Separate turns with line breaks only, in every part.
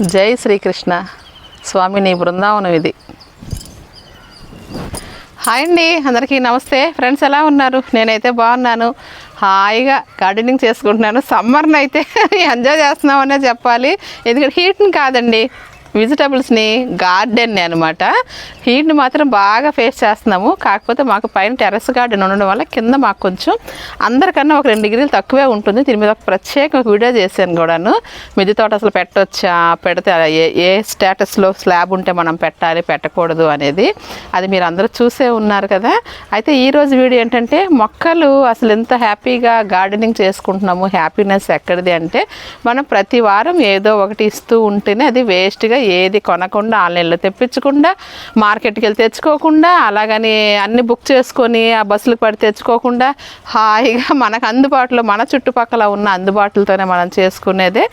జై శ్రీకృష్ణ. స్వామి నీ బృందావనం ఇది. హాయ్ అండి అందరికీ నమస్తే. ఫ్రెండ్స్ ఎలా ఉన్నారు? నేనైతే బాగున్నాను. హాయిగా గార్డెనింగ్ చేసుకుంటున్నాను. సమ్మర్ని అయితే ఎంజాయ్ చేస్తున్నామనే చెప్పాలి. ఎందుకంటే హీట్ని కాదండి. వెజిటబుల్స్ని గార్డెన్ని అనమాట హీట్ని మాత్రం బాగా ఫేస్ చేస్తున్నాము. కాకపోతే మాకు పైన టెర్రస్ గార్డెన్ ఉండడం వల్ల కింద మాకు కొంచెం అందరికన్నా ఒక రెండు డిగ్రీలు తక్కువే ఉంటుంది. దీని మీద ఒక ప్రత్యేక వీడియో చేశాను కూడాను. మిద్దె తోట అసలు పెట్టొచ్చా? పెడితే ఏ ఏ స్టేటస్లో స్లాబ్ ఉంటే మనం పెట్టాలి పెట్టకూడదు అనేది అది మీరు అందరూ చూసే ఉన్నారు కదా. అయితే ఈరోజు వీడియో ఏంటంటే మొక్కలు అసలు ఎంత హ్యాపీగా గార్డెనింగ్ చేసుకుంటున్నాము హ్యాపీనెస్ ఎక్కడిది అంటే మనం ప్రతి వారం ఏదో ఒకటి ఇస్తూ ఉంటేనే అది వేస్ట్గా ఏది కొనకుండా ఆన్లైన్లో తెప్పించకుండా మార్కెట్కి వెళ్ళి తెచ్చుకోకుండా అలాగని అన్ని బుక్ చేసుకొని ఆ బస్సులకు పడి తెచ్చుకోకుండా హాయిగా మనకు అందుబాటులో మన చుట్టుపక్కల ఉన్న అందుబాటులతోనే మనం చేసుకునేదే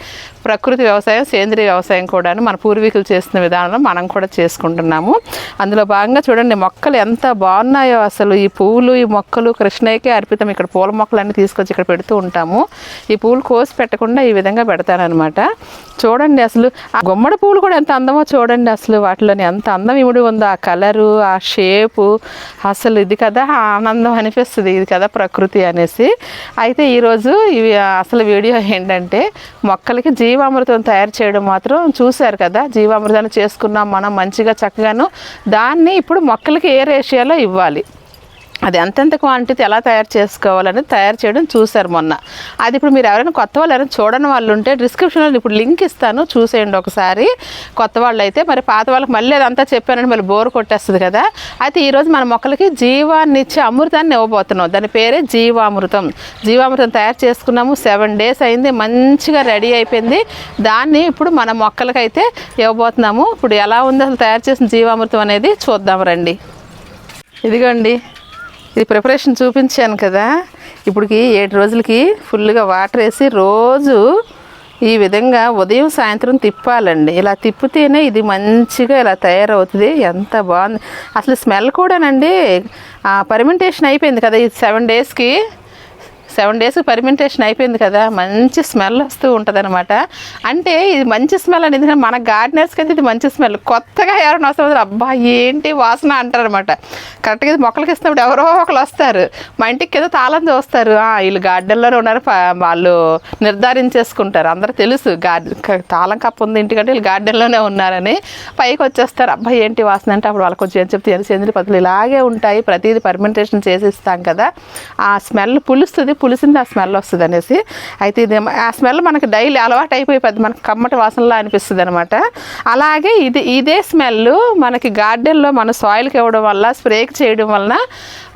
ప్రకృతి వ్యవసాయం సేంద్రియ వ్యవసాయం కూడా మన పూర్వీకులు చేసిన విధానంలో మనం కూడా చేసుకుంటున్నాము. అందులో భాగంగా చూడండి మొక్కలు ఎంత బాగున్నాయో అసలు. ఈ పువ్వులు ఈ మొక్కలు కృష్ణయ్యకే అర్పితం. ఇక్కడ పూల మొక్కలన్నీ తీసుకొచ్చి ఇక్కడ పెడుతూ ఉంటాము. ఈ పూలు కోసి పెట్టకుండా ఈ విధంగా పెడతారనమాట చూడండి అసలు ఆ గుమ్మడి పువ్వులు కూడా ఎంత అందమో చూడండి అసలు వాటిలోని ఎంత అందం ఇముడి ఉందో ఆ కలరు ఆ షేపు అసలు ఇది కదా ఆనందం అనిపిస్తుంది ఇది కదా ప్రకృతి అనేసి. అయితే ఈరోజు ఇవి అసలు వీడియో ఏంటంటే మొక్కలకి జీవామృతం తయారు చేయడం మాత్రం చూశారు కదా. జీవామృతాన్ని చేసుకున్నాం మనం మంచిగా చక్కగాను. దాన్ని ఇప్పుడు మొక్కలకి ఏ రేషియోలో ఇవ్వాలి? అది ఎంతెంత క్వాంటిటీ ఎలా తయారు చేసుకోవాలని తయారు చేయడం చూశారు మొన్న. అది ఇప్పుడు మీరు ఎవరైనా కొత్త వాళ్ళు ఎవరైనా చూడని వాళ్ళు ఉంటే డిస్క్రిప్షన్లో ఇప్పుడు లింక్ ఇస్తాను చూసేయండి ఒకసారి. కొత్త వాళ్ళు అయితే మరి పాత వాళ్ళకి మళ్ళీ అదంతా చెప్పానంటే మళ్ళీ బోర్ కొట్టేస్తుంది కదా. అయితే ఈరోజు మన మొక్కలకి జీవాన్ని ఇచ్చే అమృతాన్ని ఇవ్వబోతున్నాం. దాని పేరే జీవామృతం. జీవామృతం తయారు చేసుకున్నాము సెవెన్ డేస్ అయింది మంచిగా రెడీ అయిపోయింది. దాన్ని ఇప్పుడు మన మొక్కలకైతే ఇవ్వబోతున్నాము. ఇప్పుడు ఎలా ఉంది అసలు తయారు చేసిన జీవామృతం అనేది చూద్దాం రండి. ఇదిగోండి. ఇది ప్రిపరేషన్ చూపించాను కదా. ఇప్పటికి ఏడు రోజులకి ఫుల్గా వాటర్ వేసి రోజు ఈ విధంగా ఉదయం సాయంత్రం తిప్పాలండి. ఇలా తిప్పితేనే ఇది మంచిగా ఇలా తయారవుతుంది. ఎంత బాగుంది. అసలు స్మెల్ కూడానండి పర్మెంటేషన్ అయిపోయింది కదా ఇది సెవెన్ డేస్కి సెవెన్ డేస్ పర్మెంటేషన్ అయిపోయింది కదా మంచి స్మెల్ వస్తూ ఉంటుంది అనమాట అంటే ఇది మంచి స్మెల్ అనేది మన గార్డెనర్స్కి అయితే ఇది మంచి స్మెల్ కొత్తగా ఎవరైనా వస్తారు అబ్బా ఏంటి వాసన? అంటారనమాట కరెక్ట్గా ఇది మొక్కలకి ఇస్తున్నప్పుడు ఎవరో ఒకరు వస్తారు. మా ఇంటికి కింద తాళం చూస్తారు "ఆ, వీళ్ళు గార్డెన్లోనే ఉన్నారు వాళ్ళు నిర్ధారించేసుకుంటారు. అందరూ తెలుసు గార్డెన్ తాళం కప్పు ఉంది ఇంటికంటే వీళ్ళు గార్డెన్లోనే ఉన్నారని పైకి వచ్చేస్తారు. అబ్బా ఏంటి వాసన? అంటే అప్పుడు వాళ్ళకి కొంచెం ఏం చెప్తే "ఏం సేంద్రియ పద్ధతులు ఇలాగే ఉంటాయి. ప్రతిదీ పర్మెంటేషన్ చేసి ఇస్తాం కదా. ఆ స్మెల్ పులుస్తుంది. పులిసింది ఆ స్మెల్ వస్తుంది అనేసి అయితే ఇది ఆ స్మెల్ మనకి డైలీ అలవాటు అయిపోయి పెద్ద మనకి కమ్మటి వాసనలా అనిపిస్తుంది అనమాట అలాగే ఇది ఇదే స్మెల్ మనకి గార్డెన్లో మన సాయిల్కి ఇవ్వడం వల్ల స్ప్రేకి చేయడం వలన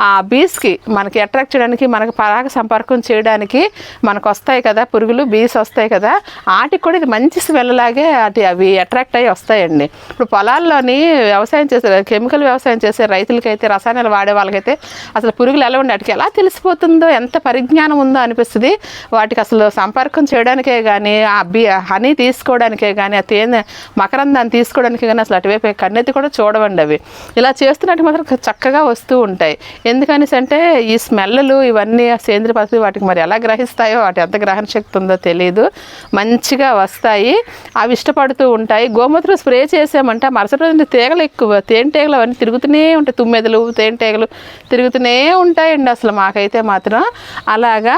ఆ బీస్కి మనకి అట్రాక్ట్ చేయడానికి మనకి పరాగ సంపర్కం చేయడానికి మనకు వస్తాయి కదా పురుగులు బీస్ వస్తాయి కదా వాటికి కూడా ఇది మంచి స్మెల్ లాగే అటు అవి అట్రాక్ట్ అయ్యి వస్తాయండి. ఇప్పుడు పొలాల్లోని వ్యవసాయం చేసే కెమికల్ వ్యవసాయం చేసే రైతులకైతే రసాయనాలు వాడే వాళ్ళకైతే అసలు పురుగులు ఎలా ఉండే వాటికి ఎలా తెలిసిపోతుందో ఎంత పరిజ్ఞానం ఉందో అనిపిస్తుంది. వాటికి అసలు సంపర్కం చేయడానికే కానీ ఆ బి హనీ తీసుకోవడానికే కానీ ఆ తేనె మకరందాన్ని తీసుకోవడానికి కానీ అసలు అటువైపు కన్నెత్తి కూడా చూడవండి అవి. ఇలా చేస్తున్నట్టు మాత్రం చక్కగా వస్తూ ఉంటాయి. ఎందుకనేసి అంటే ఈ స్మెల్లు ఇవన్నీ ఆ సేంద్రియ పద్ధతి వాటికి మరి ఎలా గ్రహిస్తాయో వాటి ఎంత గ్రహణ శక్తి ఉందో తెలియదు మంచిగా వస్తాయి. అవి ఇష్టపడుతూ ఉంటాయి. గోమూత్రం స్ప్రే చేసామంటే మరుసటి రోజు తీగలు ఎక్కువ తేనెటీగలు అవన్నీ తిరుగుతూనే ఉంటాయి. తుమ్మెదలు తేనెటీగలు తిరుగుతూనే ఉంటాయండి అసలు మాకైతే మాత్రం. అలాగా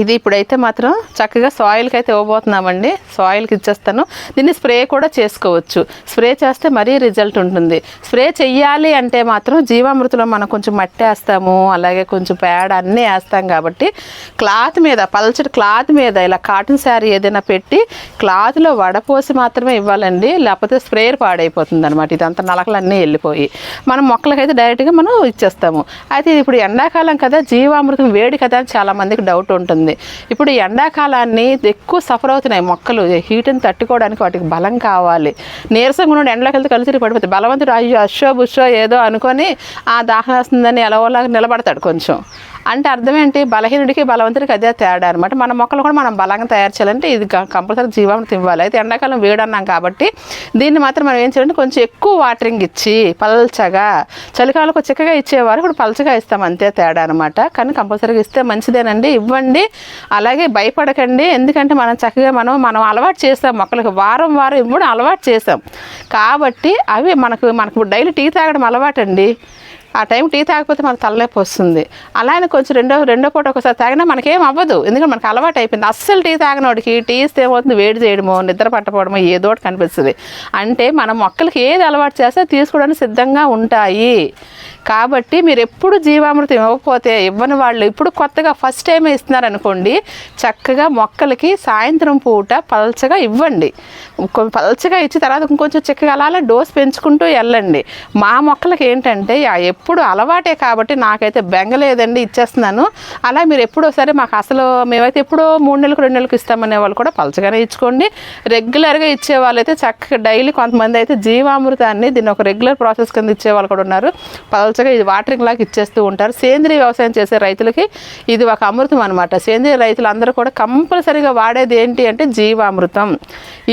ఇది ఇప్పుడైతే మాత్రం చక్కగా సాయిల్కి అయితే ఇవ్వబోతున్నామండి. సాయిల్కి ఇచ్చేస్తాను. దీన్ని స్ప్రే కూడా చేసుకోవచ్చు. స్ప్రే చేస్తే మరీ రిజల్ట్ ఉంటుంది. స్ప్రే చెయ్యాలి అంటే మాత్రం జీవామృతిలో మనం కొంచెం మట్టి వేస్తాము అలాగే కొంచెం పేడ అన్నీ వేస్తాం కాబట్టి క్లాత్ మీద పల్చటి క్లాత్ మీద ఇలా కాటన్ శారీ ఏదైనా పెట్టి క్లాత్లో వడపోసి మాత్రమే ఇవ్వాలండి. లేకపోతే స్ప్రేయర్ పాడైపోతుంది అనమాట ఇదంతా నలకలన్నీ వెళ్ళిపోయి. మనం మొక్కలకైతే డైరెక్ట్గా మనం ఇచ్చేస్తాము. అయితే ఇప్పుడు ఎండాకాలం కదా జీవామృతం వేడి కదా అని చాలా మందికి డౌట్ ఉంటుంది. ఇప్పుడు ఎండాకాలాన్ని ఎక్కువ సఫర్ అవుతున్నాయి మొక్కలు. హీట్ని తట్టుకోవడానికి వాటికి బలం కావాలి. నీరసంగా నుండి ఎండలోకి వెళ్తే కలిసి పడిపోతాయి. బలవంతుడు అయ్యో అశ్వో బుషో ఏదో అనుకొని ఆ దాహం వస్తుందని ఎలాగోలాగా నిలబడతాడు కొంచెం. అంటే అర్థం ఏంటి బలహీనుడికి బలవంతుడికి అదే తేడా అనమాట మన మొక్కలు కూడా మనం బలంగా తయారు చేయాలంటే ఇది కంపల్సరీ జీవామృతం ఇవ్వాలి. అయితే ఎండాకాలం వేడన్నాం కాబట్టి దీన్ని మాత్రం మనం ఏం చేయాలంటే కొంచెం ఎక్కువ వాటరింగ్ ఇచ్చి పల్చగా చలికాలకు చిక్కగా ఇచ్చేవారు ఇప్పుడు పల్చగా ఇస్తాం. అంతే తేడా అనమాట కానీ కంపల్సరీగా ఇస్తే మంచిదేనండి. ఇవ్వండి. అలాగే భయపడకండి. ఎందుకంటే మనం చక్కగా మనం మనం అలవాటు చేస్తాం మొక్కలకు. వారం వారం ఇవ్వడం అలవాటు చేస్తాం. కాబట్టి అవి మనకు మనకు డైలీ టీ తాగడం అలవాటు అండి ఆ టైం టీ తాగకపోతే మనకు తలనొప్పి వస్తుంది. అలానే కొంచెం రెండో రెండో పూట ఒకసారి తాగినా మనకేం అవ్వదు. ఎందుకంటే మనకు అలవాటు అయిపోయింది. అస్సలు టీ తాగినోడికి టీ ఇస్తే ఏమవుతుంది? వేడి చేయడమో నిద్ర పట్టపోవడమో ఏదో ఒకటి కనిపిస్తుంది. అంటే మన మొక్కలకి ఏది అలవాటు చేస్తే తీసుకోవడానికి సిద్ధంగా ఉంటాయి. కాబట్టి మీరు ఎప్పుడు జీవామృతం ఇవ్వకపోతే ఇవ్వని వాళ్ళు ఇప్పుడు కొత్తగా ఫస్ట్ టైం ఇస్తున్నారు అనుకోండి చక్కగా మొక్కలకి సాయంత్రం పూట పలచగా ఇవ్వండి. పలచగా ఇచ్చి తర్వాత ఇంకొంచెం చక్కగా అలా డోస్ పెంచుకుంటూ వెళ్ళండి. మా మొక్కలకి ఏంటంటే ఆ ఎప్పుడు అలవాటే కాబట్టి నాకైతే బెంగలేదండి ఇచ్చేస్తున్నాను. అలా మీరు ఎప్పుడో సరే మాకు అసలు మేమైతే ఎప్పుడో మూడు నెలలకు రెండు నెలలకు ఇస్తామనే వాళ్ళు కూడా పలచగానే ఇచ్చుకోండి. రెగ్యులర్గా ఇచ్చే వాళ్ళైతే చక్కగా డైలీ కొంతమంది అయితే జీవామృతాన్ని దీన్ని ఒక రెగ్యులర్ ప్రాసెస్ కింద ఇచ్చే వాళ్ళు కూడా ఉన్నారు. పలచగా ఇది వాటరింగ్ లాగా ఇచ్చేస్తూ ఉంటారు. సేంద్రీయ వ్యవసాయం చేసే రైతులకి ఇది ఒక అమృతం అనమాట సేంద్రీయ రైతులు అందరూ కూడా కంపల్సరీగా వాడేది ఏంటి అంటే జీవామృతం.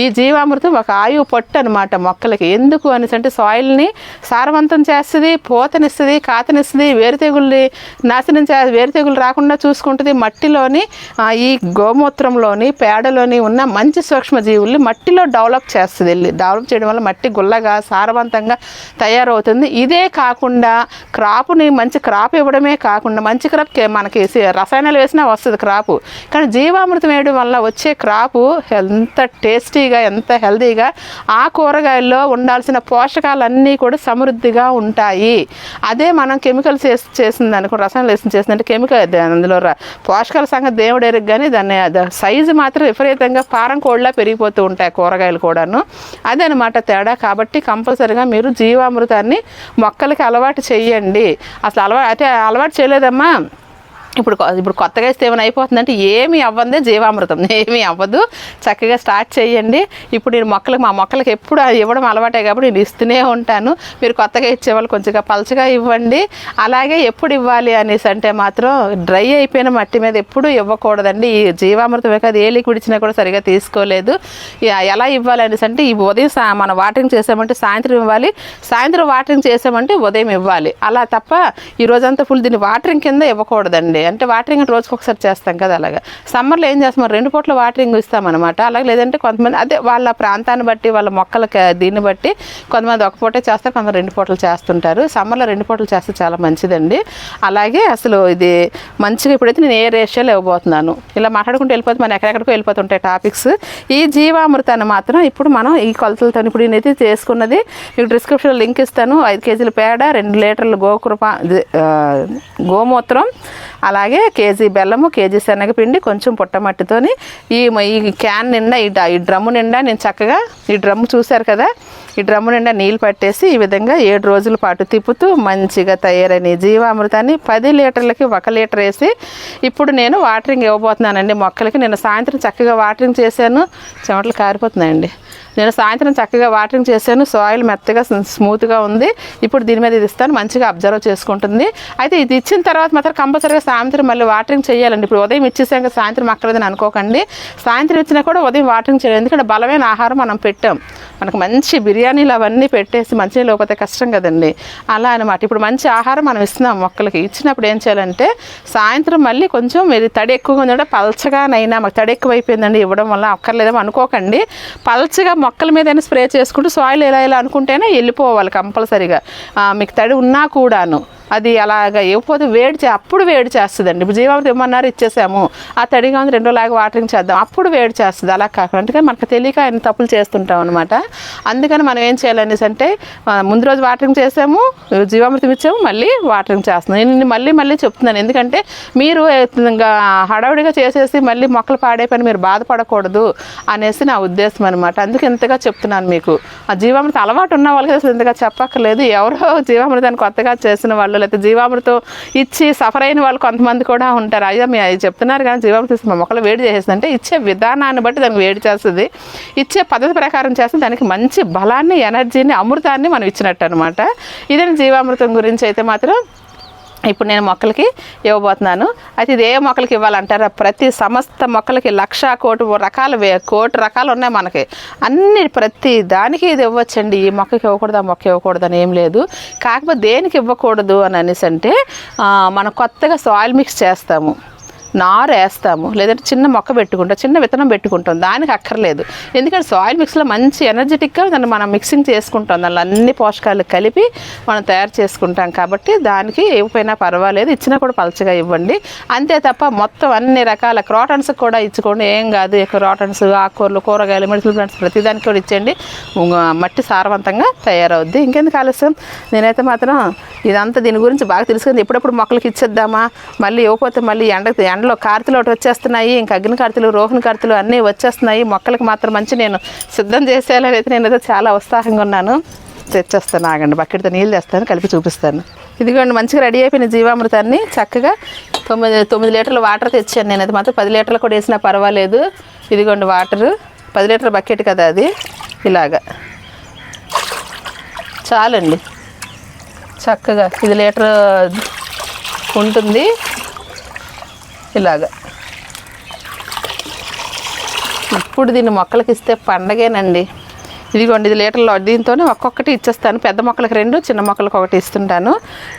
ఈ జీవామృతం ఒక ఆయువు పొట్టు అనమాట మొక్కలకి. ఎందుకు అనేసి అంటే సాయిల్ని సారవంతం చేస్తుంది పోతనిస్తుంది కాతనిస్తుంది వేరుతెగుల్ని నాశనం చే వేరు తెగులు రాకుండా చూసుకుంటుంది. మట్టిలోని ఈ గోమూత్రంలోని పేడలోని ఉన్న మంచి సూక్ష్మజీవుల్ని మట్టిలో డెవలప్ చేస్తుంది. వెళ్ళి డెవలప్ చేయడం వల్ల మట్టి గుల్లగా సారవంతంగా తయారవుతుంది. ఇదే కాకుండా క్రాప్ని మంచి క్రాప్ ఇవ్వడమే కాకుండా మంచి క్రాప్ మనకి రసాయనాలు వేసినా వస్తుంది క్రాపు. కానీ జీవామృతం వేయడం వల్ల వచ్చే క్రాపు ఎంత టేస్టీగా ఎంత హెల్తీగా ఆ కూరగాయల్లో ఉండాల్సిన పోషకాలన్నీ కూడా సమృద్ధిగా ఉంటాయి. అదే మనం కెమికల్స్ వేసి చేసింది అనుకో రసాయనాలు వేసి చేసిందంటే కెమికల్ అందులో పోషకాల సంగతి దేవుడు ఎరుగు కానీ దాన్ని సైజు మాత్రం విపరీతంగా పారం కోళ్ళ పెరిగిపోతూ ఉంటాయి కూరగాయలు కూడాను. అదనమాట తేడా. కాబట్టి కంపల్సరిగా మీరు జీవామృతాన్ని మొక్కలకి అలవాటు చెయ్యండి. అసలు అలవాటు అయితే అలవాటు చేయలేదమ్మా. ఇప్పుడు కొ- ఇప్పుడు కొత్తగా ఇస్తే ఏమైనా అయిపోతుందంటే ఏమీ అవ్వదే జీవామృతం. ఏమీ అవ్వదు. చక్కగా స్టార్ట్ చేయండి. ఇప్పుడు నేను మొక్కలకు మా మొక్కలకి ఎప్పుడు అది ఇవ్వడం అలవాటే కాబట్టి నేను ఇస్తూనే ఉంటాను. మీరు కొత్తగా ఇచ్చేవాళ్ళు కొంచెంగా పలచగా ఇవ్వండి. అలాగే ఎప్పుడు ఇవ్వాలి అనేసి అంటే మాత్రం డ్రై అయిపోయిన మట్టి మీద ఎప్పుడు ఇవ్వకూడదండి. ఈ జీవామృతం కాదు ఏ లిక్విడ్ ఇచ్చినా కూడా సరిగా తీసుకోలేదు. ఎలా ఇవ్వాలి అనేసి అంటే ఈ ఉదయం సా- మనం వాటరింగ్ చేసామంటే సాయంత్రం ఇవ్వాలి. సాయంత్రం వాటరింగ్ చేసామంటే ఉదయం ఇవ్వాలి. అలా తప్ప ఈ రోజంతా ఫుల్ దీన్ని వాటరింగ్ కింద ఇవ్వకూడదండి. అంటే వాటరింగ్ రోజుకి ఒకసారి చేస్తాం కదా అలాగా. సమ్మర్లో ఏం చేస్తాం? రెండు పూట్ల వాటరింగ్ ఇస్తామన్నమాట. అలాగే లేదంటే కొంతమంది అదే వాళ్ళ ప్రాంతాన్ని బట్టి వాళ్ళ మొక్కలకి దీన్ని బట్టి కొంతమంది ఒక పూటే చేస్తారు కొంతమంది రెండు పూటలు చేస్తుంటారు. సమ్మర్లో రెండు పూటలు చేస్తే చాలా మంచిదండి. అలాగే అసలు ఇది మంచిగా ఇప్పుడైతే నేను ఏ రేషియోలో ఇవ్వబోతున్నాను. ఇలా మాట్లాడుకుంటూ వెళ్ళిపోతే మనం ఎక్కడెక్కడికో వెళ్ళిపోతుంటాయి టాపిక్స్ ఈ జీవామృతాన్ని మాత్రం ఇప్పుడు మనం ఈ కొలతలతో ఇప్పుడు నేనైతే చేసుకున్నది మీకు డిస్క్రిప్షన్లో లింక్ ఇస్తాను. ఐదు కేజీల పేడ రెండు లీటర్లు గోకృప గోమూత్రం అలాగే కేజీ బెల్లము కేజీ శనగపిండి కొంచెం పుట్టమట్టితోని ఈ ఈ క్యాన్ నిండా ఈ ఈ డ్రమ్ము నిండా నేను చక్కగా ఈ డ్రమ్ము చూశారు కదా ఈ డ్రమ్ము నిండా నీళ్ళు పట్టేసి ఈ విధంగా ఏడు రోజుల పాటు తిప్పుతూ మంచిగా తయారైన జీవామృతాన్ని పది లీటర్లకి ఒక లీటర్ వేసి ఇప్పుడు నేను వాటరింగ్ ఇవ్వబోతున్నానండి. మొక్కలకి నేను సాయంత్రం చక్కగా వాటరింగ్ చేశాను. చెమటలు కారిపోతున్నాయండి. నేను సాయంత్రం చక్కగా వాటరింగ్ చేశాను. సాయిల్ మెత్తగా స్మూత్గా ఉంది. ఇప్పుడు దీని మీద ఇది ఇస్తాను. మంచిగా అబ్జర్వ్ చేసుకుంటుంది. అయితే ఇది ఇచ్చిన తర్వాత మాత్రం కంపల్సరీగా సాయంత్రం మళ్ళీ వాటరింగ్ చేయాలండి. ఇప్పుడు ఉదయం ఇచ్చేసాక సాయంత్రం అక్కర్లేదని అనుకోకండి. సాయంత్రం ఇచ్చినా కూడా ఉదయం వాటరింగ్ చేయాలి. ఎందుకంటే బలమైన ఆహారం మనం పెట్టాం. మనకు మంచి బిర్యానీలు అవన్నీ పెట్టేసి మంచిగా లేకపోతే కష్టం కదండి. అలా అనమాట ఇప్పుడు మంచి ఆహారం మనం ఇస్తున్నాం మొక్కలకి. ఇచ్చినప్పుడు ఏం చేయాలంటే సాయంత్రం మళ్ళీ కొంచెం ఇది తడి ఎక్కువగా ఉందంటే పల్చగానైనా మాకు తడి ఎక్కువ అయిపోయిందండి ఇవ్వడం వల్ల అక్కర్లేదేమో అనుకోకండి. పల్చగా మొక్కల మీద స్ప్రే చేసుకుంటూ సాయిల్ ఎలా ఎలా అనుకుంటేనే వెళ్ళిపోవాలి కంపల్సరీగా. మిగతాడి మీకు తడి ఉన్నా కూడాను. అది అలాగ ఇవ్వకపోతే వేడి చే అప్పుడు వేడి చేస్తుందండి. ఇప్పుడు జీవామృతం ఇవ్వమన్నారు ఇచ్చేసాము. ఆ తడిగా ఉంది రెండో లాగా వాటరింగ్ చేద్దాం. అప్పుడు వేడి చేస్తుంది. అలా కాకుండా అందుకని మనకు తెలియక ఆయన తప్పులు చేస్తుంటాం అనమాట అందుకని మనం ఏం చేయాలనేసి అంటే ముందు రోజు వాటరింగ్ చేసాము జీవామృతం ఇచ్చాము మళ్ళీ వాటరింగ్ చేస్తున్నాం. నేను మళ్ళీ మళ్ళీ చెప్తున్నాను. ఎందుకంటే మీరు ఇంకా హడావుడిగా చేసేసి మళ్ళీ మొక్కలు పాడైపోయిన మీరు బాధపడకూడదు అనేసి నా ఉద్దేశం అనమాట అందుకే ఇంతగా చెప్తున్నాను మీకు. ఆ జీవామృతం అలవాటు ఉన్న వాళ్ళకి అసలు ఇంతగా చెప్పక్కర్లేదు. ఎవరో జీవామృతాన్ని కొత్తగా చేసిన వాళ్ళు లేకపోతే జీవామృతం ఇచ్చి సఫర్ అయిన వాళ్ళు కొంతమంది కూడా ఉంటారు. అయ్యా మీ చెప్తున్నారు కానీ జీవామృతం ఇస్తే మా మొక్కలు వేడి చేసేస్తుంది అంటే ఇచ్చే విధానాన్ని బట్టి దానికి వేడి చేస్తుంది. ఇచ్చే పద్ధతి ప్రకారం చేస్తే దానికి మంచి బలాన్ని ఎనర్జీని అమృతాన్ని మనం ఇచ్చినట్టు అనమాట ఇదే జీవామృతం గురించి అయితే మాత్రం ఇప్పుడు నేను మొక్కలకి ఇవ్వబోతున్నాను. అయితే ఇది ఏ మొక్కలకి ఇవ్వాలంటారా? ప్రతి సమస్త మొక్కలకి లక్ష కోటి రకాలు వే కోటి రకాలు ఉన్నాయి మనకి. అన్ని ప్రతి దానికి ఇది ఇవ్వచ్చండి. ఈ మొక్కకి ఇవ్వకూడదు ఆ మొక్క ఇవ్వకూడదు అని ఏం లేదు. కాకపోతే దేనికి ఇవ్వకూడదు అని అనేసి అంటే మనం కొత్తగా సాయిల్ మిక్స్ చేస్తాము. నారు వేస్తాము లేదంటే చిన్న మొక్క పెట్టుకుంటాం చిన్న విత్తనం పెట్టుకుంటాం. దానికి అక్కర్లేదు. ఎందుకంటే సాయిల్ మిక్స్లో మంచి ఎనర్జెటిక్గా దాన్ని మనం మిక్సింగ్ చేసుకుంటాం. దానిలో అన్ని పోషకాలు కలిపి మనం తయారు చేసుకుంటాం. కాబట్టి దానికి ఇవ్వకపోయినా పర్వాలేదు. ఇచ్చినా కూడా పలచగా ఇవ్వండి. అంతే తప్ప మొత్తం అన్ని రకాల క్రాటన్స్ కూడా ఇచ్చుకోండి. ఏం కాదు ఇక క్రాటన్స్ ఆకుకూరలు కూరగాయలు మెడిసిన్ ప్లాంట్స్ ప్రతిదానికి కూడా ఇచ్చేయండి. మట్టి సారవంతంగా తయారవుద్ది. ఇంకెందుకు ఆలస్యం? నేనైతే మాత్రం ఇదంతా దీని గురించి బాగా తెలుసుకుంది. ఎప్పుడప్పుడు మొక్కలకి ఇచ్చేద్దామా? మళ్ళీ ఇవ్వకపోతే మళ్ళీ ఎండ ఎండలో కార్తెలు ఒకటి వచ్చేస్తున్నాయి ఇంకా అగ్ని కార్తెలు రోహిణి కార్తెలు అన్నీ వచ్చేస్తున్నాయి. మొక్కలకు మాత్రం మంచి నేను సిద్ధం చేసేలా అయితే నేనైతే చాలా ఉత్సాహంగా ఉన్నాను. తెచ్చేస్తాను ఆగండి బకెట్తో నీళ్ళు తెస్తాను కలిపి చూపిస్తాను. ఇదిగోండి మంచిగా రెడీ అయిపోయిన జీవామృతాన్ని చక్కగా తొమ్మిది తొమ్మిది లీటర్ల వాటర్ తెచ్చాను నేను అది మాత్రం పది లీటర్లు కూడా వేసినా పర్వాలేదు. ఇదిగోండి వాటరు. పది లీటర్ల బకెట్ కదా అది. ఇలాగా. చాలండి. చక్కగా ఇది లీటర్ ఉంటుంది. ఇలాగా. ఇప్పుడు దీన్ని మొక్కలకి ఇస్తే పండగేనండి. ఇదిగోండి ఇది లీటర్లో దీంతోనే ఒక్కొక్కటి ఇచ్చేస్తాను. పెద్ద మొక్కలకి రెండు చిన్న మొక్కలకు ఒకటి ఇస్తుంటాను.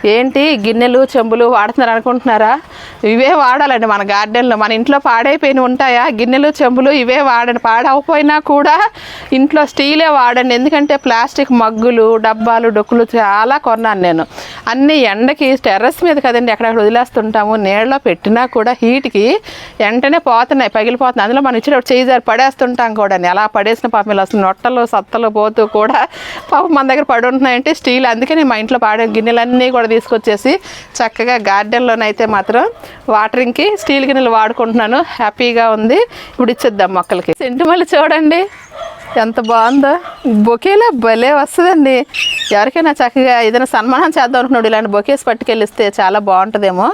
ఏంటి? గిన్నెలు చెంబులు వాడుతున్నారు అనుకుంటున్నారా? ఇవే వాడాలండి మన గార్డెన్లో. మన ఇంట్లో పాడైపోయిన ఉంటాయా? గిన్నెలు చెంబులు ఇవే వాడండి. పాడవపోయినా కూడా ఇంట్లో స్టీలే వాడండి. ఎందుకంటే ప్లాస్టిక్ మగ్గులు డబ్బాలు డొక్కులు చాలా కొన్నాను నేను. అన్నీ ఎండకి టెర్రస్ మీద కదండి ఎక్కడెక్కడ వదిలేస్తుంటాము. నీళ్ళలో పెట్టినా కూడా హీట్కి వెంటనే పోతున్నాయి పగిలిపోతున్నాయి. అందులో మనం ఇచ్చిన చేయి జారి పడేస్తుంటాం కూడా అలా పడేసిన పాపం ఇలా వస్తుంది నొట్టలు సత్తలు పోతూ కూడా పాపం మన దగ్గర పడి ఉంటున్నాయంటే స్టీల్. అందుకే నేను మా ఇంట్లో పాడే గిన్నెలన్నీ కూడా తీసుకొచ్చేసి చక్కగా గార్డెన్లోనైతే మాత్రం వాటరింగ్కి స్టీల్ గిన్నెలు వాడుకుంటున్నాను. హ్యాపీగా ఉంది. ఇప్పుడు ఇచ్చేద్దాం మొక్కలకి. సెంటిమల్లి చూడండి. ఎంత బాగుందో. బొకేలా భలే వస్తుందండి. ఎవరికైనా చక్కగా ఏదైనా సన్మానం చేద్దాం అనుకున్నాడు ఇలాంటి బొకేస్ పట్టుకెళ్ళిస్తే చాలా బాగుంటుందేమో.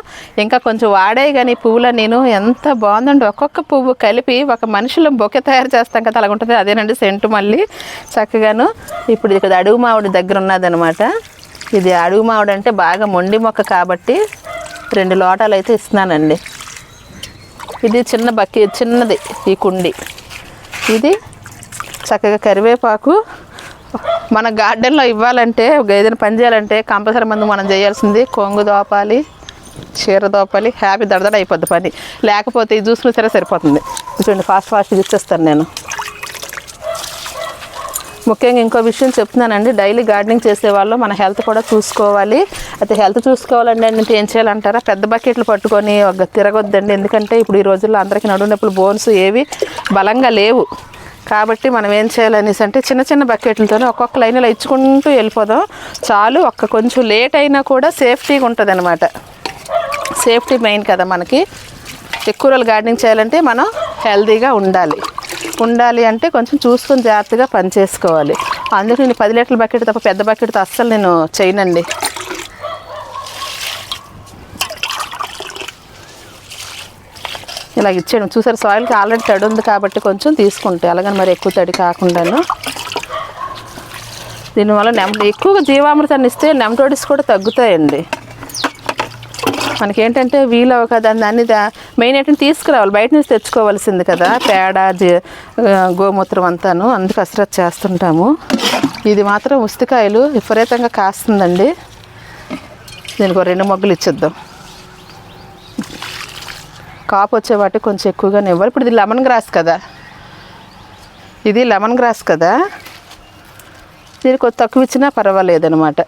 ఇంకా కొంచెం వాడే కానీ పువ్వుల నేను ఎంత బాగుందండి. ఒక్కొక్క పువ్వు కలిపి ఒక మనుషులు బొకే తయారు చేస్తాం కదా అలా ఉంటుంది అదేనండి సెంటు మళ్ళీ. చక్కగాను ఇప్పుడు ఇక్కడ అడుగు మామిడి దగ్గర ఉన్నదనమాట ఇది అడుగు మామిడి అంటే బాగా మొండి మొక్క కాబట్టి రెండు లోటాలు అయితే ఇస్తున్నానండి. ఇది చిన్న బకె చిన్నది ఈ కుండి. ఇది చక్కగా కరివేపాకు మన గార్డెన్లో ఇవ్వాలంటే ఒక ఏదైనా పని చేయాలంటే కంపల్సరీ మందు మనం చేయాల్సింది కొంగు దోపాలి చీర దోపాలి హ్యాపీ దడదడ అయిపోద్ది పని. లేకపోతే ఇది చూసుకుని సరే సరిపోతుంది. చూడండి ఫాస్ట్ ఫాస్ట్ ఇచ్చేస్తాను నేను. ముఖ్యంగా ఇంకో విషయం చెప్తున్నానండి డైలీ గార్డెనింగ్ చేసే వాళ్ళు మన హెల్త్ కూడా చూసుకోవాలి. అయితే హెల్త్ చూసుకోవాలండి అంటే ఏం చేయాలంటారా? పెద్ద బకెట్లు పట్టుకొని ఒక తిరగొద్దండి. ఎందుకంటే ఇప్పుడు ఈ రోజుల్లో అందరికీ నడుము నొప్పులు బోన్స్ ఏవి బలంగా లేవు. కాబట్టి మనం ఏం చేయాలనేసి అంటే చిన్న చిన్న బకెట్లతోనే ఒక్కొక్క లైన్లో ఇచ్చుకుంటూ వెళ్ళిపోదాం. చాలు ఒక్క కొంచెం లేట్ అయినా కూడా సేఫ్టీగా ఉంటుంది అనమాట సేఫ్టీ మెయిన్ కదా మనకి. ఎక్కువ రోజులు గార్డెనింగ్ చేయాలంటే మనం హెల్తీగా ఉండాలి. ఉండాలి అంటే కొంచెం చూసుకొని జాగ్రత్తగా పని చేసుకోవాలి. అందుకు నేను పది లీటర్ల బకెట్ తప్ప పెద్ద బకెట్తో అస్సలు నేను చేయనండి. ఇలా ఇచ్చాను చూసారు సాయిల్కి ఆల్రెడీ తడి ఉంది కాబట్టి కొంచెం తీసుకుంటే అలాగని మరి ఎక్కువ తడి కాకుండాను. దీనివల్ల నెమ ఎక్కువగా జీవామృతాన్ని ఇస్తే నెమటోడిస్ కూడా తగ్గుతాయండి. మనకేంటంటే వీలు కదా దాన్ని దా- మెయిన్ ఏంటంటే తీసుకురావాలి. బయట నుంచి తెచ్చుకోవాల్సింది కదా పేడ జీ- గోమూత్రం అంతాను. అందుకు కసరత్ చేస్తుంటాము. ఇది మాత్రం ఉస్తికాయలు విపరీతంగా కాస్తుందండి. దీనికి ఒక రెండు మొగ్గలు ఇచ్చేద్దాం. కాపు వచ్చే వాటికి కొంచెం ఎక్కువగానే ఇవ్వాలి ఇప్పుడు ఇది లెమన్ గ్రాస్ కదా. ఇది లెమన్ గ్రాస్ కదా. దీనికి కొంచెం తక్కువ ఇచ్చినా పర్వాలేదనమాట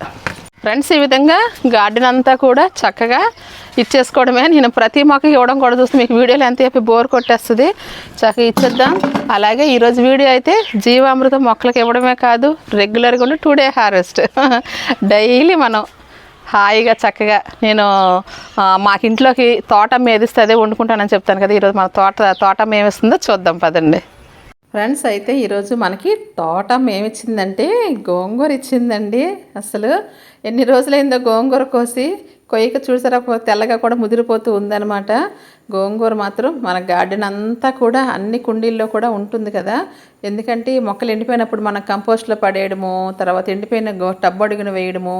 ఫ్రెండ్స్ ఈ విధంగా గార్డెన్ అంతా కూడా చక్కగా ఇచ్చేసుకోవడమే. నేను ప్రతి మొక్కకి ఇవ్వడం కూడా చూస్తే మీకు వీడియోలు ఎంత చెప్పి బోర్ కొట్టేస్తుంది. చక్కగా ఇచ్చేద్దాం. అలాగే ఈరోజు వీడియో అయితే జీవామృతం మొక్కలకు ఇవ్వడమే కాదు రెగ్యులర్గా ఉండి టూ డే హార్వెస్ట్ డైలీ మనం హాయిగా చక్కగా నేను మాకు ఇంట్లోకి తోట మేదిస్తే అదే వండుకుంటానని చెప్తాను కదా. ఈరోజు మన తోట తోట మేమిస్తుందో చూద్దాం పదండి. ఫ్రెండ్స్ అయితే ఈరోజు మనకి తోట ఏమిచ్చిందంటే గోంగూర ఇచ్చిందండి. అసలు ఎన్ని రోజులైందో గోంగూర కోసి కొయ్యక చూసారా? తెల్లగా కూడా ముదిరిపోతూ ఉందన్నమాట. గోంగూర మాత్రం మన గార్డెన్ అంతా కూడా అన్ని కుండీల్లో కూడా ఉంటుంది కదా. ఎందుకంటే ఈ మొక్కలు ఎండిపోయినప్పుడు మనం కంపోస్ట్లో పడేయడము తర్వాత ఎండిపోయిన గో టబ్ అడుగున వేయడము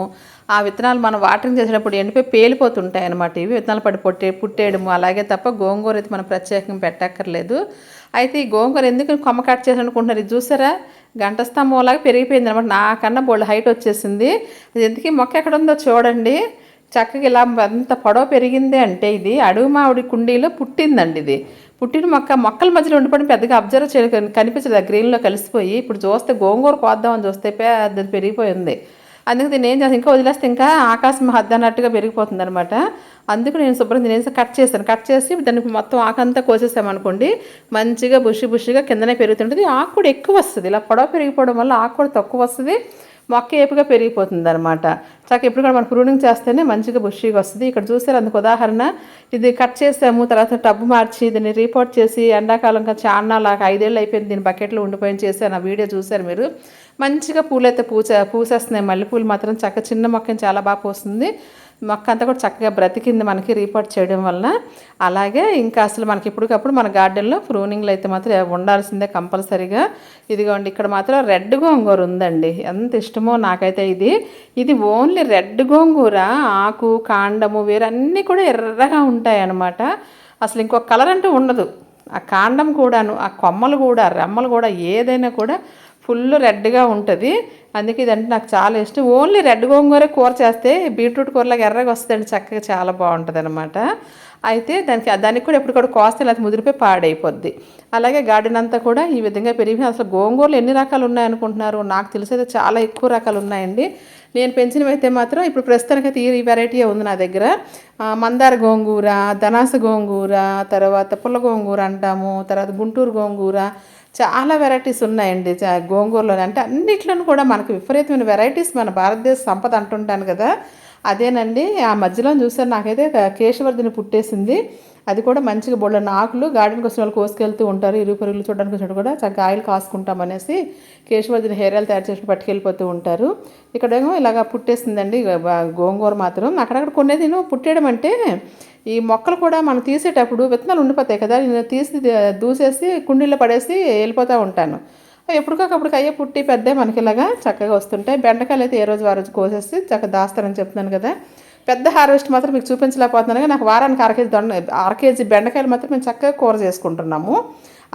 ఆ విత్తనాలు మనం వాటరింగ్ చేసేటప్పుడు ఎండిపోయి పేలిపోతుంటాయి అనమాట ఇవి విత్తనాలు పడి పొట్టే పుట్టేయడము అలాగే తప్ప గోంగూర అయితే మనం ప్రత్యేకంగా పెట్టక్కర్లేదు. అయితే ఈ గోంగూర ఎందుకు కొమ్మ కట్ చేసి అనుకుంటున్నారు ఇది చూసారా? గంట స్తంభంలాగా పెరిగిపోయింది అనమాట నాకన్నా బోల్డ్ హైట్ వచ్చేసింది. అది ఎందుకు మొక్క ఎక్కడ ఉందో చూడండి. చక్కగా ఇలా అంత పొడవ పెరిగింది అంటే ఇది అడుగు మామిడి కుండీలో పుట్టిందండి ఇది. పుట్టిన మొక్క మొక్కల మధ్యలో ఉండిపోవడం పెద్దగా అబ్జర్వ్ చేయడం కనిపించదు. ఆ గ్రీన్లో కలిసిపోయి ఇప్పుడు చూస్తే గోంగూర కోద్దామని చూస్తే పెద్దది పెరిగిపోయింది. అందుకు దీన్ని ఏం చేస్తాను ఇంకా వదిలేస్తే ఇంకా ఆకాశం హద్దు అన్నట్టుగా పెరిగిపోతుంది అనమాట అందుకు నేను శుభ్రం తినేసి కట్ చేస్తాను. కట్ చేసి దానికి మొత్తం ఆకంతా కోసేసామనుకోండి మంచిగా బుషి బుషిగా కిందనే పెరుగుతుంటుంది. ఆకు కూడా ఎక్కువ వస్తుంది. ఇలా పొడవ పెరిగిపోవడం వల్ల ఆకు కూడా తక్కువ వస్తుంది. మొక్క ఏపుగా పెరిగిపోతుంది అనమాట చక్క ఇప్పుడు కూడా మనం ప్రూనింగ్ చేస్తేనే మంచిగా బుషిగా వస్తుంది. ఇక్కడ చూసారు అందుకు ఉదాహరణ. ఇది కట్ చేసాము తర్వాత టబ్బు మార్చి దీన్ని రిపోర్ట్ చేసి ఎండాకాలం చాలా లాగా ఐదేళ్ళు అయిపోయింది దీని బకెట్లో ఉండిపోయింది చేశాను. ఆ వీడియో చూశారు మీరు. మంచిగా పూలైతే పూస పూసేస్తున్నాయి. మల్లెపూలు మాత్రం చక్క చిన్న మొక్కని చాలా బాగా పూస్తుంది. మొక్క అంతా కూడా చక్కగా బ్రతికింది మనకి రీపోర్ట్ చేయడం వలన. అలాగే ఇంకా అసలు మనకి ఇప్పటికప్పుడు మన గార్డెన్లో ప్రూనింగ్లు అయితే మాత్రం ఉండాల్సిందే కంపల్సరీగా. ఇదిగోండి ఇక్కడ మాత్రం రెడ్ గోంగూర ఉందండి. ఎంత ఇష్టమో నాకైతే ఇది. ఇది ఓన్లీ రెడ్ గోంగూర ఆకు కాండము వేరు అన్నీ కూడా ఎర్రగా ఉంటాయి అన్నమాట అసలు ఇంకొక కలర్ అంటూ ఉండదు. ఆ కాండం కూడాను ఆ కొమ్మలు కూడా రెమ్మలు కూడా ఏదైనా కూడా ఫుల్ రెడ్గా ఉంటుంది. అందుకే ఇదంటే నాకు చాలా ఇష్టం. ఓన్లీ రెడ్ గోంగూర కూర చేస్తే బీట్రూట్ కూరలాగా ఎర్రగా వస్తుందండి చక్కగా చాలా బాగుంటుంది అనమాట అయితే దానికి దానికి కూడా ఎప్పుడు కూడా కోస్తే లేకపోతే ముదిరిపోయి పాడైపోద్ది. అలాగే గార్డెన్ అంతా కూడా ఈ విధంగా పెరిగి అసలు గోంగూరలు ఎన్ని రకాలు ఉన్నాయనుకుంటున్నారు? నాకు తెలిసేది చాలా ఎక్కువ రకాలు ఉన్నాయండి. నేను పెంచినవి అయితే మాత్రం ఇప్పుడు ప్రస్తుతానికైతే ఈ వెరైటీ ఉంది నా దగ్గర. మందార గోంగూర ధనాస గోంగూర తర్వాత పుల్ల గోంగూర అంటాము తర్వాత గుంటూరు గోంగూర చాలా వెరైటీస్ ఉన్నాయండి. చా- గోంగూరలో అంటే అన్నిట్లోనూ కూడా మనకు విపరీతమైన వెరైటీస్ మన భారతదేశ సంపద అంటుంటాను కదా. అదేనండి ఆ మధ్యలో చూసారు నాకైతే కేశవర్ధిని పుట్టేసింది. అది కూడా మంచిగా బొళ్ళ ఆకులు గార్డెన్కి వచ్చిన వాళ్ళు కోసుకెళ్తూ ఉంటారు ఇరుగు పరుగులు చూడడానికి వచ్చినట్టు కూడా చక్కగా ఆయిల్ కాసుకుంటాం అనేసి కేశవర్ధిని హెయిర్ ఆయిల్ తయారు చేసి పట్టుకెళ్ళిపోతూ ఉంటారు. ఇక్కడేమో ఇలాగా పుట్టేసిందండి గోంగూర మాత్రం. అక్కడక్కడ కొన్ని నేను పుట్టేయడం అంటే ఈ మొక్కలు కూడా మనం తీసేటప్పుడు విత్తనాలు ఉండిపోతాయి కదా నేను తీసి దూసేసి కుండీలో పడేసి వెళ్ళిపోతూ ఉంటాను. ఎప్పటికప్పుడు అయ్యే పుట్టి పెద్ద మనకి ఇలాగా చక్కగా వస్తుంటాయి. బెండకాయలు అయితే ఏ రోజు ఆ రోజు కోసేసి చక్కగా దాస్తారని చెప్తున్నాను కదా. పెద్ద హార్వెస్ట్ మాత్రం మీకు చూపించలేకపోతున్నాను. నాకు వారానికి అర కేజీ దొండ అర కేజీ బెండకాయలు మాత్రం మేము చక్కగా కూర చేసుకుంటున్నాము.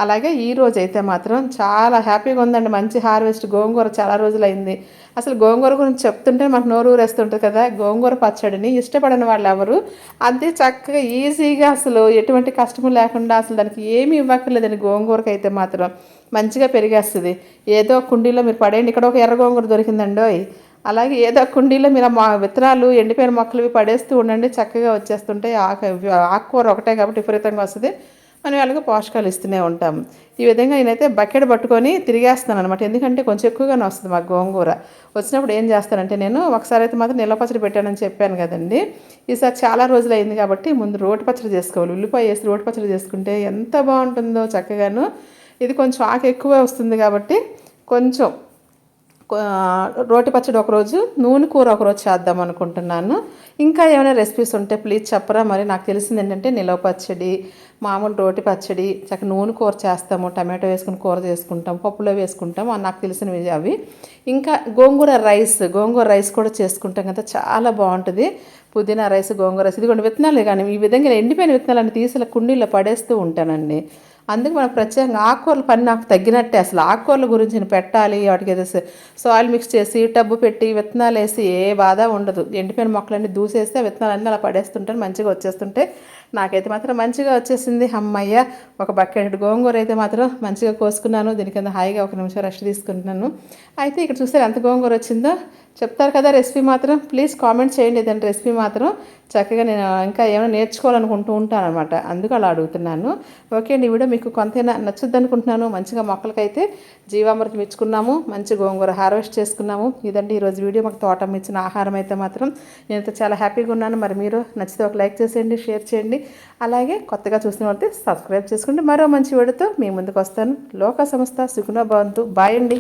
అలాగే ఈ రోజు అయితే మాత్రం చాలా హ్యాపీగా ఉందండి. మంచి హార్వెస్ట్ గోంగూర చాలా రోజులైంది. అసలు గోంగూర గురించి చెప్తుంటే మాకు నోరు ఊరేస్తుంటుంది కదా. గోంగూర పచ్చడిని ఇష్టపడని వాళ్ళు ఎవరు? అంతే చక్కగా ఈజీగా అసలు ఎటువంటి కష్టము లేకుండా అసలు దానికి ఏమీ ఇవ్వక్కర్లేదండి. గోంగూరకి అయితే మాత్రం మంచిగా పెరిగేస్తుంది. ఏదో కుండీలో మీరు పడేయండి. ఇక్కడ ఒక ఎర్ర గోంగూర దొరికిందండి అలాగే ఏదో కుండీలో మీరు మా విత్తనాలు ఎండిపోయిన మొక్కలు పడేస్తూ ఉండండి చక్కగా వచ్చేస్తుంటాయి ఆకు ఆకుకూర ఒకటే కాబట్టి విపరీతంగా వస్తుంది. మనం వాళ్ళకి పోషకాలు ఇస్తూనే ఉంటాం. ఈ విధంగా నేనైతే బకెట్ పట్టుకొని తిరిగేస్తాను అనమాట ఎందుకంటే కొంచెం ఎక్కువగానే వస్తుంది మాకు గోంగూర. వచ్చినప్పుడు ఏం చేస్తానంటే నేను ఒకసారి అయితే మాత్రం నిల్వ పచ్చడి పెట్టానని చెప్పాను కదండి. ఈసారి చాలా రోజులు అయింది కాబట్టి ముందు రోటి పచ్చడి చేసుకోవాలి. ఉల్లిపాయ వేసి రోటి పచ్చడి చేసుకుంటే ఎంత బాగుంటుందో చక్కగాను. ఇది కొంచెం ఆకు ఎక్కువ వస్తుంది కాబట్టి కొంచెం రోటి పచ్చడి ఒకరోజు నూనె కూర ఒకరోజు చేద్దాం అనుకుంటున్నాను. ఇంకా ఏమైనా రెసిపీస్ ఉంటే ప్లీజ్ చెప్పరా. మరి నాకు తెలిసింది ఏంటంటే నిలవ పచ్చడి మామూలు రోటి పచ్చడి చక్కగా నూనె కూర చేస్తాము టమాటో వేసుకుని కూర చేసుకుంటాం పప్పులో వేసుకుంటాం అవి నాకు తెలిసినవి అవి. ఇంకా గోంగూర రైస్ గోంగూర రైస్ కూడా చేసుకుంటాం కదా చాలా బాగుంటుంది. పుదీనా రైస్ గోంగూర రైస్ ఇదిగోండి విత్తనాలు కానీ ఈ విధంగా ఎండిపోయిన విత్తనాలను తీసి కుండీలో పడేస్తూ ఉంటానండి. అందుకు మనం ప్రత్యేకంగా ఆకుకూరల పని నాకు తగ్గినట్టే. అసలు ఆకుకూరల గురించి నేను పెట్టాలి వాటికి ఏదో సాయిల్ మిక్స్ చేసి టబ్బు పెట్టి విత్తనాలు వేసి ఏ బాధ ఉండదు. ఎండిపోయిన మొక్కలన్నీ దూసేస్తే విత్తనాలన్నీ అలా పడేస్తుంటాను మంచిగా వచ్చేస్తుంటే నాకైతే మాత్రం మంచిగా వచ్చేసింది. అమ్మయ్య ఒక బకెట్ గోంగూర అయితే మాత్రం మంచిగా కోసుకున్నాను. దీని కింద హాయిగా ఒక నిమిషం రెస్ట్ తీసుకుంటున్నాను. అయితే ఇక్కడ చూస్తే ఎంత గోంగూర వచ్చిందో చెప్తారు కదా రెసిపీ మాత్రం. ప్లీజ్ కామెంట్ చేయండి దాని రెసిపీ మాత్రం. చక్కగా నేను ఇంకా ఏమైనా నేర్చుకోవాలనుకుంటూ ఉంటాను అనమాట అందుకు అలా అడుగుతున్నాను. ఓకే అండి వీడియో మీకు కొంతైనా నచ్చుద్ది అనుకుంటున్నాను. మంచిగా మొక్కలకైతే జీవామృతం ఇచ్చుకున్నాము. మంచి గోంగూర హార్వెస్ట్ చేసుకున్నాము. ఇదండి ఈరోజు వీడియో. మాకు తోట ఇచ్చిన ఆహారం అయితే మాత్రం నేనైతే చాలా హ్యాపీగా ఉన్నాను. మరి మీరు నచ్చితే ఒక లైక్ చేసేయండి షేర్ చేయండి. అలాగే కొత్తగా చూసిన వాళ్ళైతే సబ్స్క్రైబ్ చేసుకోండి. మరో మంచి వీడియోతో మీ ముందుకు వస్తాను. లోక సంస్థ సుగుణ భవంతు. బాయ్ అండి.